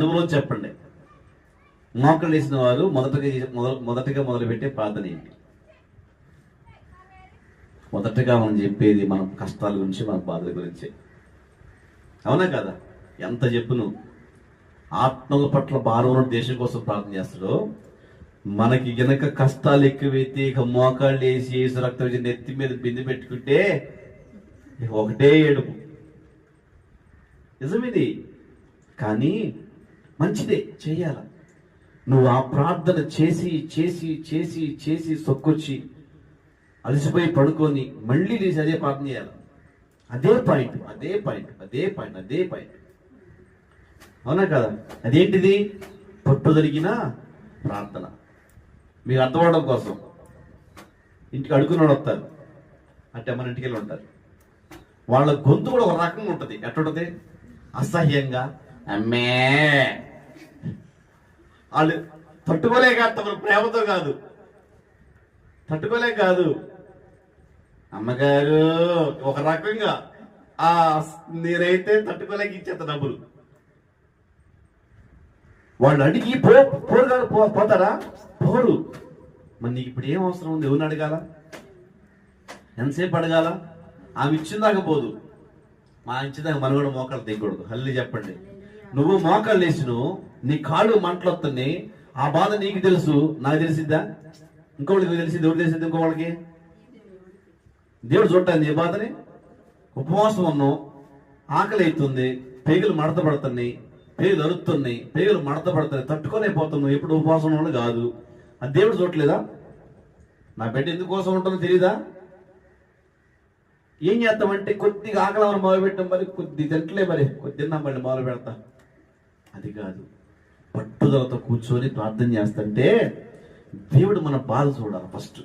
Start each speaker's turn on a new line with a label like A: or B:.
A: చదువులో చెప్పండి. మోకలు వేసిన వారు మొదటగా మొదలు మొదటగా మొదలుపెట్టే ప్రార్థన ఏంటి? మొదటగా మనం చెప్పేది మన కష్టాల గురించి మన బాధల గురించి. అవునా కదా? ఎంత చెప్పును? ఆత్మల పట్ల భారం ఉన్న దేశం కోసం ప్రార్థన చేస్తాడో మనకి గనక కష్టాలు ఎక్కువైతే ఇక మోకాళ్ళు వేసి వేసి రక్తం వేసి నెత్తి మీద బింది పెట్టుకుంటే ఒకటే ఏడుపు. నిజమిది? కానీ మంచిదే చేయాల. నువ్వు ఆ ప్రార్థన చేసి చేసి చేసి చేసి సొక్కొచ్చి అలసిపోయి పడుకొని మళ్ళీ లేచి అదే ప్రార్థన చేయాలి. అదే పాయింట్ అదే పాయింట్ అదే పాయింట్ అదే పాయింట్. అవునా కదా? అదేంటిది? పట్టుదలిగిన ప్రార్థన. మీకు అర్థమవడం కోసం. ఇంటికి అడుగునోడు వస్తారు. అంటే మన ఇంటికి వెళ్ళి ఉంటారు. వాళ్ళ గొంతు కూడా ఒక రకంగా ఉంటుంది. ఎట్టుంటది అసహ్యంగా. అమ్మే. వాళ్ళు తట్టుకోలేక తమరు ప్రేమతో కాదు. తట్టుకోలేక కాదు. అమ్మగారు ఒక రకంగా ఆ నేనైతే తట్టుకోలేక ఇచ్చేత డబ్బులు. వాళ్ళు అడిగి పో పోరు కాదు, పోతారా? పోరు. మరి నీకు ఇప్పుడు ఏం అవసరం ఉంది? ఎవరిని అడగాల? ఎంతసేపు అడగాల? ఆమె ఇచ్చిందాక పోదు. మా ఇచ్చిందాక మనం కూడా మోకాలు దిగకూడదు హల్లి చెప్పండి. నువ్వు మోకాలు లేచును నీ కాళ్ళు మంటలు వస్తున్నాయి ఆ బాధ నీకు తెలుసు. నాకు తెలిసిద్దా ఇంకోళ్ళకి తెలిసింది ఎవరు తెలిసింది ఇంకో వాళ్ళకి దేవుడు చూడటానికి నీ బాధని? ఉపవాసం ఉన్నావు ఆకలి అవుతుంది పేగులు మడత పడుతున్నాయి పేగులు అరుతున్నాయి పేగులు మడత పడుతున్నాయి తట్టుకోలేకపోతున్నావు ఎప్పుడు ఉపవాసం ఉన్నాడు కాదు. అది దేవుడు చూడలేదా నా బిడ్డ ఎందుకోసం ఉంటుందో తెలియదా ఏం చేస్తామంటే కొద్దిగా ఆకలి మొదలు పెట్టాం మరి కొద్ది తింటలే మరి కొద్ది తిన్నాం మళ్ళీ మొదలు పెడతా అది కాదు. పట్టుదలతో కూర్చొని ప్రార్థన చేస్తుంటే దేవుడు మన బాధ చూడాలి ఫస్ట్.